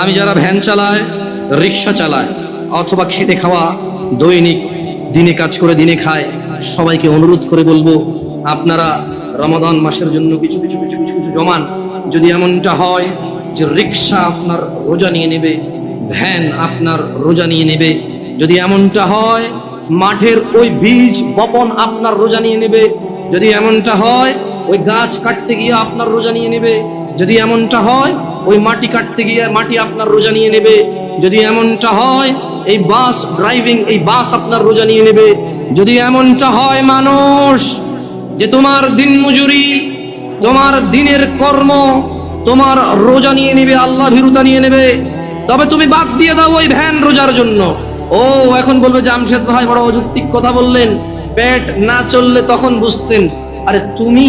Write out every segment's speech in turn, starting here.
আমি যারা ভ্যান চালায়, রিক্সা চালায়, অথবা খেটে খাওয়া, দৈনিক, দিনে কাজ করে, দিনে খায়, সবাইকে অনুরোধ করে বলব, আপনারা রমাদান মাসের জন্য কিছু কিছু কিছু কিছু কিছু জমান। যদি এমনটা হয় যে রিক্সা আপনার রোজা নিয়ে নেবে, ভ্যান আপনার রোজা নিয়ে নেবে, যদি এমনটা হয়, মাঠের ওই বীজ বপন আপনার রোজা নিয়ে নেবে, যদি এমনটা হয়, ওই গাছ কাটতে গিয়ে আপনার রোজা নিয়ে নেবে, যদি এমনটা হয় ওই মাটি কাটতে গিয়ে মাটি আপনার রোজা নিয়ে নেবে। যদি এমনটা হয়, এই বাস ড্রাইভিং এই বাস আপনার রোজা নিয়ে নেবে। যদি এমনটা হয় মানুষ, যে তোমার দিন মজুরি, তোমার দিনের কর্ম, তোমার রোজা নিয়ে নেবে, আল্লাহ ভীরুতা নিয়ে নেবে। তবে তুমি বাদ দিয়ে দাও ওই ভ্যান রোজার জন্য। ও, এখন বলবে জামশেদ ভাই, বড় অযৌক্তিক কথা বললেন। পেট না চললে তখন বুঝতেন। আরে তুমি,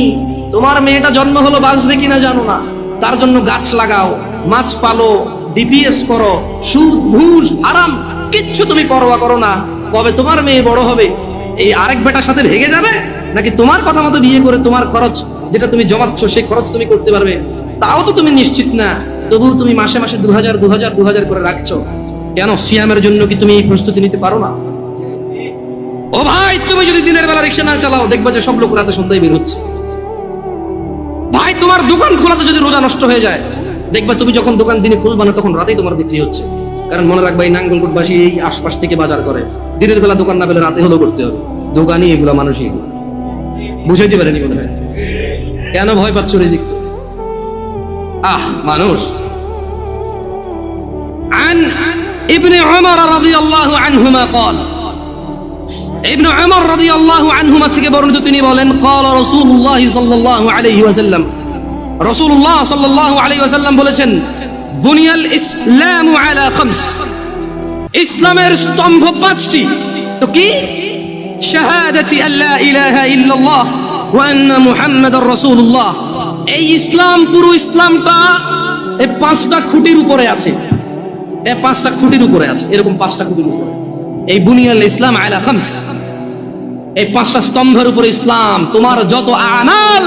তোমার মেয়েটা জন্ম হলো, বাঁচবে কিনা জানো না। তার জন্য গাছ লাগাও, মাছ পালো ডিপিএস করো, সুদ, ঘুষ আরাম কিচ্ছু তুমি পরোয়া করো না। কবে তোমার মেয়ে বড় হবে? এই আরেক বেটার সাথে ভেগে যাবে? নাকি তোমার কথা মতো বিয়ে করে তোমার খরচ যেটা তুমি জমাচ্ছ, সেই খরচ তুমি করতে পারবে? তাও তো তুমি নিশ্চিত না। তবু তুমি মাসে মাসে দু হাজার দু হাজার দু হাজার করে রাখছো। কেন সিয়ামের জন্য কি তুমি প্রস্তুতি নিতে পারো না? ও ভাই, তুমি যদি দিনের বেলা রিক্সা না চালাও, দেখবা যে সব লোক রাতে সন্ধ্যায় বের হচ্ছে। তোমার দোকান খোলাতে যদি রোজা নষ্ট হয়ে যায় দেখবা তুমি যখন দোকান দিনে খুলবা না তখন রাতেই তোমার বিক্রি হচ্ছে কারণ মনে রাখবা এই নাঙ্গলকোটবাসী এই আশপাশ থেকে বাজার করে দিনের বেলা দোকান না পেলে রাতে হলেও করতে হবে দোকানই এগুলো মানুষই এগুলো বুঝাইতে পারেনি মনে হয় কেন ভয় পাচ্ছ রিজিক আহ মানুষ عن ابن عمر رضي الله عنهما قال ابن عمر رضي الله عنهما থেকে বর্ণিত তিনি বলেন قال رسول الله صلى الله عليه وسلم রসুল্লাহ সাল্লাহ আলী ওসাল্লাম বলেছেন, বুনিয়াল ইসলাম আলা খামস। ইসলামের স্তম্ভ পাঁচটি। তো কি? শাহাদাতি আল্লাহ ইলাহা ইল্লাল্লাহ ওয়া আন্না মুহাম্মাদার রাসূলুল্লাহ। এই ইসলাম, পুরো ইসলামটা এই পাঁচটা খুঁটির উপরে আছে। এই পাঁচটা খুঁটির উপরে আছে, এরকম পাঁচটা খুঁটির উপরে। এই বুনিয়াল ইসলাম আলা খামস। এই পাঁচটা স্তম্ভের উপরে ইসলাম, তোমার যত আনাল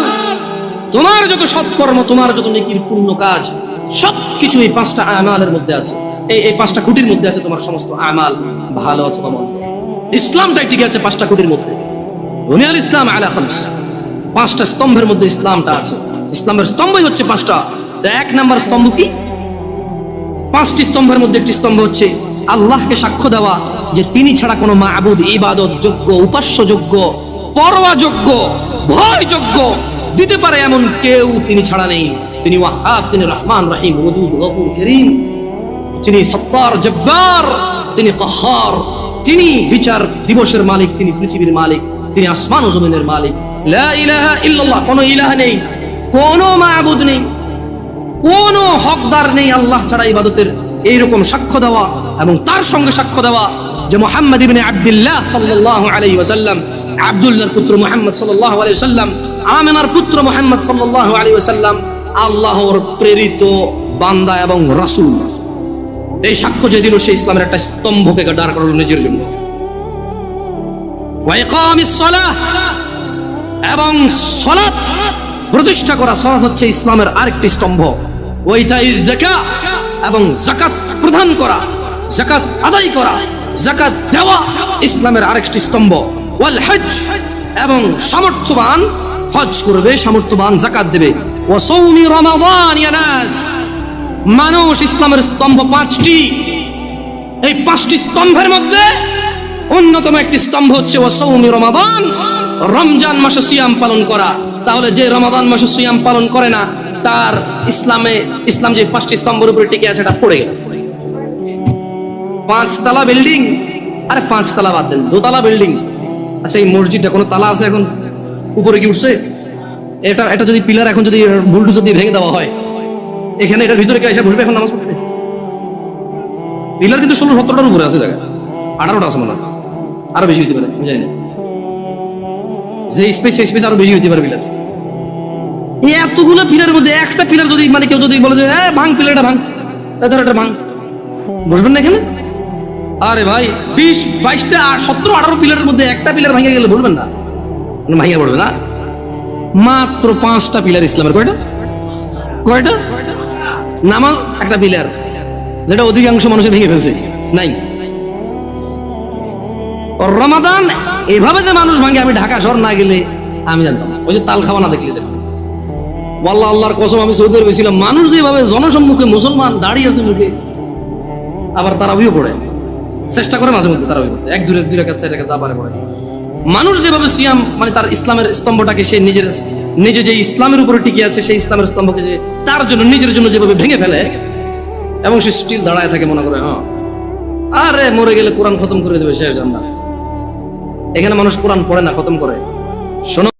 তোমার যত সৎকর্ম, তোমার যত নেকির পূর্ণ কাজ, সবকিছু এই পাঁচটা আমালের মধ্যে আছে। এই এই পাঁচটা খুঁটির মধ্যে আছে তোমার সমস্ত আমাল, ভালো অথবা মন্দ। ইসলামটাই টিকে আছে পাঁচটা খুঁটির মধ্যে। বুনিয়াল ইসলাম আলা খামস। পাঁচটা স্তম্ভের মধ্যে ইসলামটা আছে। ইসলামের স্তম্ভই হচ্ছে পাঁচটা। তো এক নাম্বার স্তম্ভ কি? পাঁচটি স্তম্ভের মধ্যে একটি স্তম্ভ হচ্ছে আল্লাহকে সাক্ষ্য দেওয়া, যে তিনি ছাড়া কোনো মাবুদ, ইবাদত যোগ্য উপাস্য যোগ্য পরোয়া যোগ্য ভয় যোগ্য দিতে পারে এমন কেউ তিনি ছাড়া নেই। তিনি ওয়াহাব, তিনি রহমান রহিম করিম। তিনি সত্তার জব্বার, তিনি কহার। তিনি বিচার দিবসের মালিক, তিনি পৃথিবীর মালিক, তিনি আসমান ও জমিনের মালিক। লা ইলাহা ইল্লাল্লাহ, কোনো ইলাহ নেই, কোনো মাবুদ নেই, কোনো হকদার নেই আল্লাহ ছাড়া ইবাদতের এইরকম সাক্ষ্য দেওয়া এবং তার সঙ্গে সাক্ষ্য দেওয়া যে মোহাম্মদ ইবনে আব্দুল্লাহ সাল্লাল্লাহু আলাইহি ওয়াসাল্লাম আব্দুল্লাহর পুত্র মোহাম্মদ ওয়াসাল্লাম, আমিনার পুত্র মোহাম্মদ সাল্লাল্লাহু আলাইহি ওয়াসাল্লাম আল্লাহর প্রেরিত বান্দা এবং রাসূল। এই সাক্ষ্য যে দিল সেই ইসলামের একটা স্তম্ভকে দাঁড় করালো নিজের জন্য। এবং সলাৎ প্রতিষ্ঠা করা সলাৎ হচ্ছে ইসলামের আরেকটি স্তম্ভ। এবং জাকাত প্রদান করা জাকাত আদায় করা জাকাত দেওয়া ইসলামের আরেকটি স্তম্ভ। ওয়াল হজ এবং সামর্থ্যবান হজ করবে, সামর্থ্যবান জাকাত দেবে। ও সৌমি রমাদান ইয়ানাস মানুষ ইসলামের স্তম্ভ পাঁচটি। এই পাঁচটি স্তম্ভের মধ্যে অন্যতম একটি স্তম্ভ হচ্ছে ও সৌমি রমাদান। রমজান মাসে সিয়াম পালন করা। তাহলে যে রমাদান মাসে সিয়াম পালন করে না, তার ইসলামে, ইসলাম যে পাঁচটি স্তম্ভের উপরে টিকে আছে, এটা পড়ে গেল। পাঁচতলা বিল্ডিং, আরে পাঁচতলা বাদ দেন, দোতলা বিল্ডিং। আচ্ছা এই মসজিদটা কোনো তালা আছে এখন? উপরে কি উঠছে? এটা এটা যদি পিলার এখন যদি বুলডুজার দিয়ে ভেঙে দেওয়া হয়, এখানে এটার ভিতরে কে এসে বসবে এখন নামাজ পড়তে? পিলার কিন্তু ষোলো সতেরোটার উপরে আছে জায়গা আঠারোটা আছে মনে হয়। আরও বেশি হতে পারে, আমি জানি না। যে স্পেস সেই স্পেস আরও বেশি হতে পারে পিলার। এতগুলো পিলার মধ্যে একটা পিলার যদি মানে কেউ যদি বলে যে হ্যাঁ ভাঙ পিলারটা, ভাঙ। এটা ভাঙ। বসবেন না এখানে? আরে ভাই, বিশ, বাইশটা সতেরো, আঠারো পিলারের মধ্যে একটা পিলার ভেঙে গেলে বসবেন না। মানে ভাঙিয়ে পড়বে না? মাত্র পাঁচটা পিলার ইসলামের, কয়টা? কয়টা? নামাজ একটা পিলার, যেটা অধিকাংশ মানুষের ভেঙে ফেলছে। নাই। রমাদান, এভাবে যে মানুষ ভাঙে, আমি ঢাকা শহর না গেলে আমি জানতাম ওই যে তাল খাওয়া না দেখলে। ওয়াল্লাহ, আল্লাহর কসম, আমি সৌদি আরবে ছিলাম। মানুষ যেভাবে জনসম্মুখে মুসলমান দাঁড়িয়ে আছে মুখে, আবার তারাবিও পড়ে। চেষ্টা করে মাঝে মধ্যে তারাবি পড়তে এক দূরে দুই রেখা চার রেখা যা পারে পড়ে মানুষ যেভাবে সিয়াম মানে তার ইসলামের স্তম্ভটাকে সে নিজের, নিজে যে ইসলামের উপরে টিকে আছে, সেই ইসলামের স্তম্ভকে যে তার জন্য, নিজের জন্য যেভাবে ভেঙে ফেলে, এবং সে স্টিল দাঁড়ায় থাকে মনে করে হ্যাঁ। আরে, মরে গেলে কোরআন খতম করে দেবে শেষ জান্নাত এখানে মানুষ কোরআন পড়ে না, খতম করে। শোনো।